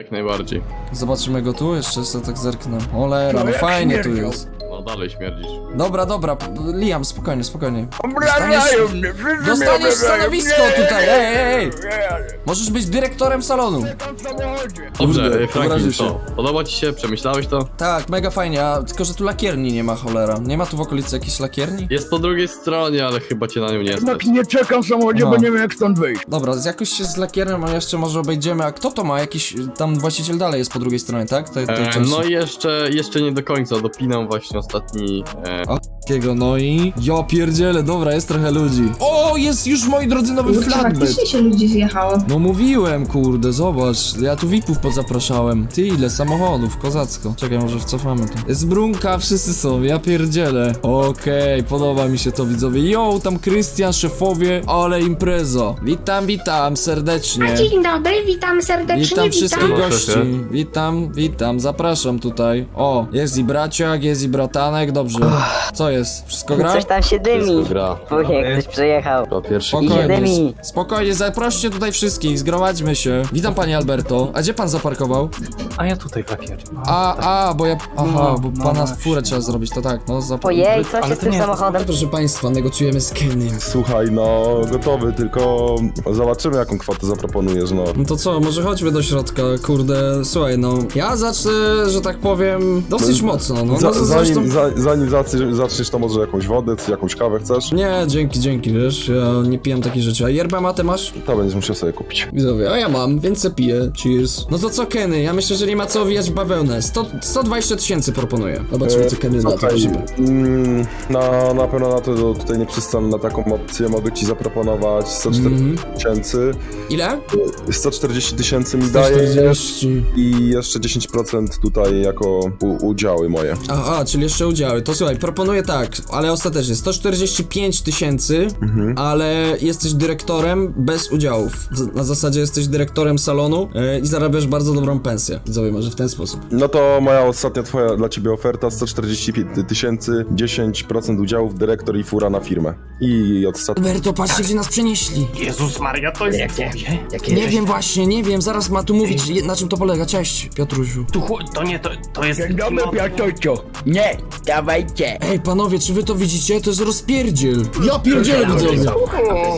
Jak najbardziej. Zobaczymy go tu, jeszcze sobie tak zerknę. Olera, no fajnie tu jest. No dalej śmierdzisz. Dobra, dobra, p- Liam, spokojnie, spokojnie. Obrażają mnie, wszyscy mnie dostaniesz obrażają. stanowisko Nie, tutaj, ej, ej, ej. nie, Możesz być dyrektorem salonu. nie, tam w samochodzie. Dobrze, Kurde, Kurde, Franklin, obraził się. co? Podoba ci się? Przemyślałeś to? Tak, mega fajnie, a tylko, że tu lakierni nie ma, cholera. Nie ma tu w okolicy jakiejś lakierni? Jest po drugiej stronie, ale chyba cię na nią nie stać. Jednak nie czekam w samochodzie, No. bo nie wiem jak stąd wyjść. Dobra, z jakoś się z lakierem, a jeszcze może obejdziemy, a kto to ma? Jakiś, y, tam właściciel dalej jest po drugiej stronie, tak? Tej, tej E, części. no i jeszcze, jeszcze nie do końca, dopinam właśnie ostatni... Takiego, no i... Ja pierdzielę, dobra, jest trochę ludzi. O, jest już, moi drodzy, nowy Kurczę, flatbed. faktycznie się ludzi zjechało. No mówiłem, kurde, zobacz, ja tu VIP-ów pozapraszałem. Ty, ile samochodów, kozacko. Czekaj, może wcofamy to. Jest brunka, wszyscy są, ja pierdzielę. Okej, podoba mi się to, widzowie. Yo, tam Krystian, szefowie, ale impreza. Witam, witam, serdecznie. Dzień dobry, witam serdecznie, Witam witam. wszystkich Proszę gości. się. Witam, witam, zapraszam tutaj. O, jest i braciak, jest i bratanek, dobrze. Co jest? Wszystko gra? Coś tam się dymi. wszystko gra. Wujek, ktoś przyjechał. To pierwszy Spokojnie, Idziemy. spokojnie, zaproście tutaj wszystkich, zgromadźmy się. Witam panie Alberto. A gdzie pan zaparkował? A ja tutaj klakier. A, a, bo ja. Aha, No, bo no pana właśnie. furę trzeba zrobić, to tak, no zap... Ojej, co Ale się to z tym nie, samochodem? Proszę państwa, negocjujemy z Kenem. Słuchaj, no gotowy, tylko zobaczymy jaką kwotę zaproponujesz, no. No to co, może chodźmy do środka, kurde, słuchaj, no. Ja zacznę, że tak powiem, dosyć No, mocno, no. Za, no zresztą... zanim, za, zanim zaczniesz, zaczniesz, to może jakąś wodę, czy jakąś kawę chcesz? Nie, dzięki, dzięki, wiesz, ja nie pijam takich rzeczy. A yerbę matę masz? To będziesz musiał sobie kupić. Widzowie, a ja mam, więc se piję. Cheers. No to co, Kenny? Ja myślę, że nie ma co owijać w bawełnę. 100, 120 tysięcy proponuję. Zobaczymy, co Kenny na to, Słuchaj, mm, na, na pewno na to tutaj nie przystanę na taką opcję, mogę ci zaproponować 140 Mhm. tysięcy. Ile? 140 tysięcy mi dajesz 140. i jeszcze 10% tutaj jako u, udziały moje. A, a, czyli jeszcze udziały. To słuchaj, proponuję tak, ale ostatecznie 145 tysięcy, Mhm. ale jesteś dyrektorem bez udziałów. Na zasadzie jesteś dyrektorem salonu e, i zarabiasz bardzo dobrą pensję. Widzowie, może w ten sposób. No to moja ostatnia twoja dla ciebie oferta 145 tysięcy, 10% udziałów, dyrektor i fura na firmę. I ostatnia. Alberto, patrzcie, gdzie nas przenieśli. Jezus Maria, to jest twoje? Nie wiem właśnie, nie wiem, zaraz ma tu mówić, je- na czym to polega. Cześć, Piotrusiu. Tu, to nie, to, to jest... Dzień dobry, Piotruciu. Nie, dawajcie. Ej, panowie, czy wy to widzicie? To jest rozpierdziel. Ja pierdzielę, widzowie.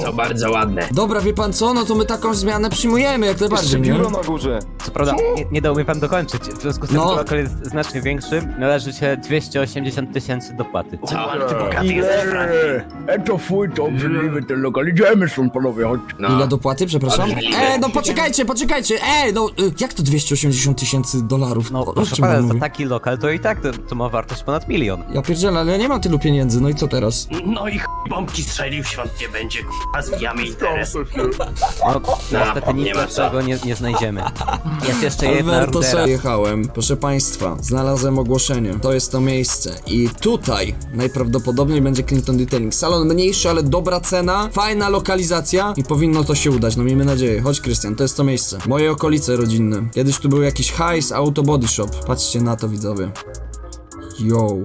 są bardzo ładne. Dobra, wie pan co? No to my taką zmianę przyjmujemy jak najbardziej, nie? na górze. Co prawda, nie, nie dał mi pan dokończyć. W związku z tym, No. że lokal jest znacznie większy, należy się 280 tysięcy dopłaty. Co, ale ty bogaty jesteś, Franklin. Eee, e to fuj, to obrzydliwy ten lokal. Idziemy stąd, panowie, chodź. No. Ile dopłaty, przepraszam? Ej, no poczekajcie, poczekajcie, ej, no y, jak to 280 tysięcy dolarów? No, O- o proszę czym pan pana, za mówi? taki lokal to i tak to, to ma wartość ponad milion. Ja pierdzielę, ale ja nie mam tylu pieniędzy, no i co teraz? No i chuj, bombki strzelił, świąt nie będzie, k***a, zwijamy interes. No, niestety nic nie ma lepszego nie, nie znajdziemy. Jest jeszcze jedna Alberto rudera. jechałem. Proszę państwa, znalazłem ogłoszenie. To jest to miejsce. I tutaj najprawdopodobniej będzie Clinton Detailing. Salon mniejszy, ale dobra cena, fajna lokalizacja i powinno to się udać. No miejmy nadzieję. Chodź, Krystian, to jest to miejsce. Moje okolice rodzinne. Kiedyś tu był jakiś hajs, auto body shop. Patrzcie na to, widzowie. Yo.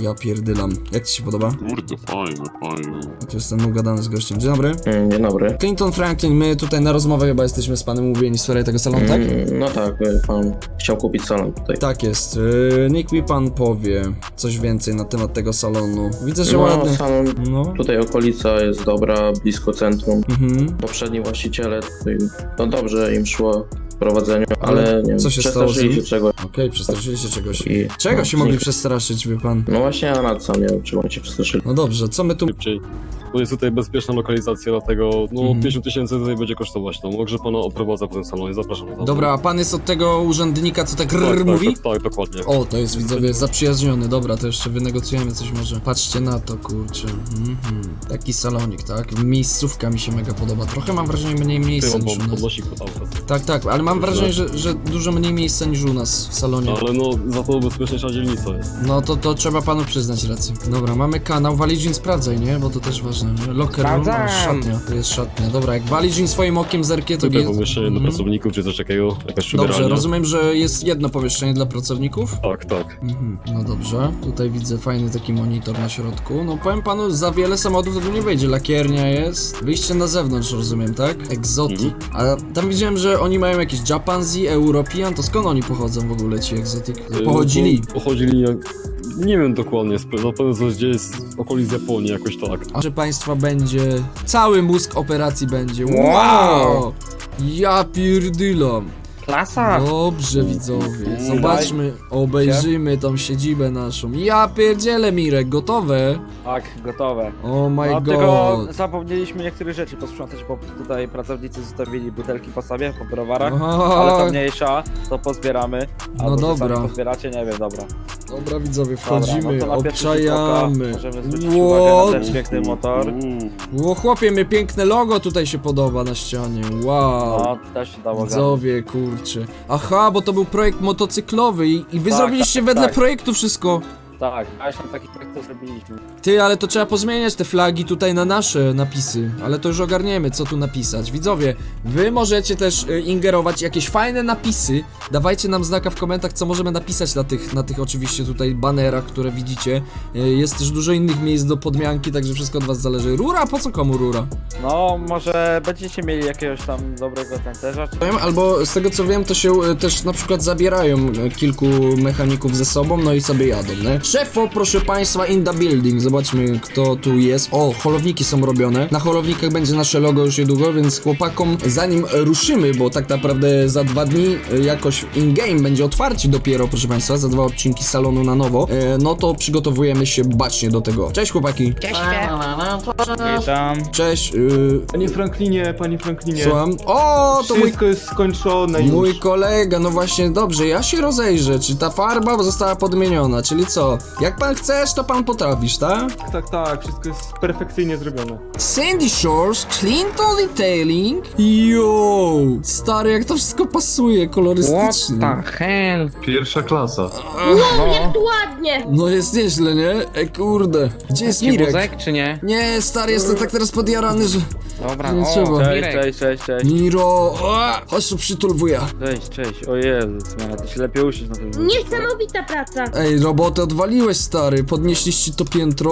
Ja pierdylam. Jak ci się podoba? Kurde, fajne, fajne. A tu jestem ugadany z gościem. Dzień dobry. Mm, Dzień dobry. Clinton Franklin, my tutaj na rozmowę chyba jesteśmy z panem umówieni z wczoraj tego salonu, tak? Mm, No tak, y, pan chciał kupić salon tutaj. Tak jest. Yy, niech mi pan powie coś więcej na temat tego salonu. Widzę, że No, ładny. salon, No. tutaj okolica jest dobra, blisko centrum. Mhm. Poprzedni właściciele tutaj, no dobrze im szło prowadzeniu, ale nie wiem, co się stało z przestraszyli nim? się czego. Okej, przestraszyli się czegoś. I, Czego no, się mogli nie- przestraszyć, wie pan? No właśnie ja nad sam nie wiem, czego oni się przestraszyli. No dobrze, co my tu... To jest tutaj bezpieczna lokalizacja, dlatego no Mhm. 50 tysięcy tutaj będzie kosztować. No, może pana oprowadza po tym salonie, zapraszam. za Dobra, a pan jest od tego urzędnika, co tak rrr tak, mówi? Tak, tak, dokładnie. O, to jest widzowie zaprzyjaźniony, dobra, to jeszcze wynegocjujemy coś może. Patrzcie na to, kurczę. Mhm. Taki salonik, tak? Miejscówka mi się mega podoba. Trochę mam wrażenie mniej miejsca Ty, niż u nas. podnosi pod. Tak, tak, ale mam wrażenie, że, że dużo mniej miejsca niż u nas w salonie. Ale no, za to bezpieczniejsza dzielnica jest. No to, to trzeba panu przyznać rację. Dobra, mamy kanał, Walizin sprawdzaj, nie? Bo to też ważne. Ważne. nie? Locker room, Sprawdzam. szatnia. To jest szatnia. Dobra, jak walisz im swoim okiem zerkie, to Tutaj jest... pomieszczenie dla Mhm. pracowników czy coś takiego, jakaś Dobrze, rozumiem, że jest jedno pomieszczenie dla pracowników? Tak, tak. Mhm, no dobrze. Tutaj widzę fajny taki monitor na środku. No powiem panu, za wiele samochodów to tu nie wejdzie. Lakiernia jest. Wyjście na zewnątrz, rozumiem, tak? Exotic. A tam widziałem, że oni mają jakieś Japanzi, European. To skąd oni pochodzą w ogóle, ci Exotic? Y, Pochodzili. no, Pochodzili, jak... nie wiem dokładnie, na pewno coś gdzieś z okolic Japonii, jakoś tak. A że państwa będzie... Cały mózg operacji będzie. Wow! Wow! Ja pierdylam. Klasa! Dobrze, widzowie. Zobaczmy, obejrzymy tą siedzibę naszą. Ja pierdzielę, Mirek, gotowe? Tak, gotowe. Oh my No, god. tylko zapomnieliśmy niektórych rzeczy posprzątać, bo tutaj pracownicy zostawili butelki po sobie, po browarach. Aha. Ale to mniejsza, to pozbieramy. No Albo wy dobra. pozbieracie, nie wiem, dobra. Dobra, widzowie, Dobra, wchodzimy, no to na pierwszy rzut obczajamy. Możemy zwrócić uwagę na ten piękny motor. Ło, chłopie, mnie piękne logo tutaj się podoba na ścianie. Wow. No, też się dało Widzowie, kurczę. Aha, bo to był projekt motocyklowy i, i wy Tak, zrobiliście tak, wedle tak. projektu wszystko. Tak, właśnie taki projekt to zrobiliśmy. Ty, ale to trzeba pozmieniać te flagi tutaj na nasze napisy, ale to już ogarniemy, co tu napisać. Widzowie, wy możecie też y, ingerować jakieś fajne napisy. Dawajcie nam znaka w komentarzach, co możemy napisać na tych, na tych oczywiście tutaj banerach, które widzicie. Y, jest też dużo innych miejsc do podmianki, także wszystko od was zależy. Rura? Po co komu rura? No, może będziecie mieli jakiegoś tam dobrego tancerza, czy... Albo z tego co wiem, to się y, też na przykład zabierają y, kilku mechaników ze sobą, no i sobie jadą, nie? Szefo, proszę państwa, in the building. Zobaczmy, kto tu jest. O, holowniki są robione. Na holownikach będzie nasze logo już niedługo, więc chłopakom, zanim ruszymy, bo tak naprawdę za dwa dni y, jakoś in-game będzie otwarcie dopiero, proszę państwa, za dwa odcinki salonu na nowo, y, no to przygotowujemy się bacznie do tego. Cześć chłopaki. Witam. Cześć. y, Panie Franklinie, panie Franklinie. Słucham. O, to mój Wszystko jest skończone już. Mój kolega, no właśnie, dobrze, ja się rozejrzę, czy ta farba została podmieniona, czyli co? Jak pan chcesz, to pan potrafisz, tak? Tak, tak, tak, wszystko jest perfekcyjnie zrobione. Sandy Shores, Clinton Detailing. Yo, stary, jak to wszystko pasuje kolorystycznie. hell? Pierwsza klasa. Jak tu ładnie! No jest nieźle, nie? E kurde, gdzie jest Mirek? czy nie? Nie, stary, jestem tak teraz podjarany, że... Dobra, Nie trzeba. Cześć, cześć, cześć, cześć. Miro, a, chodź tu przytul wuja. Cześć, cześć. O Jezus, man, ty się lepiej uczysz na tym. Niesamowita praca! Ej, robotę odwaliłeś, stary, podnieśliście to piętro.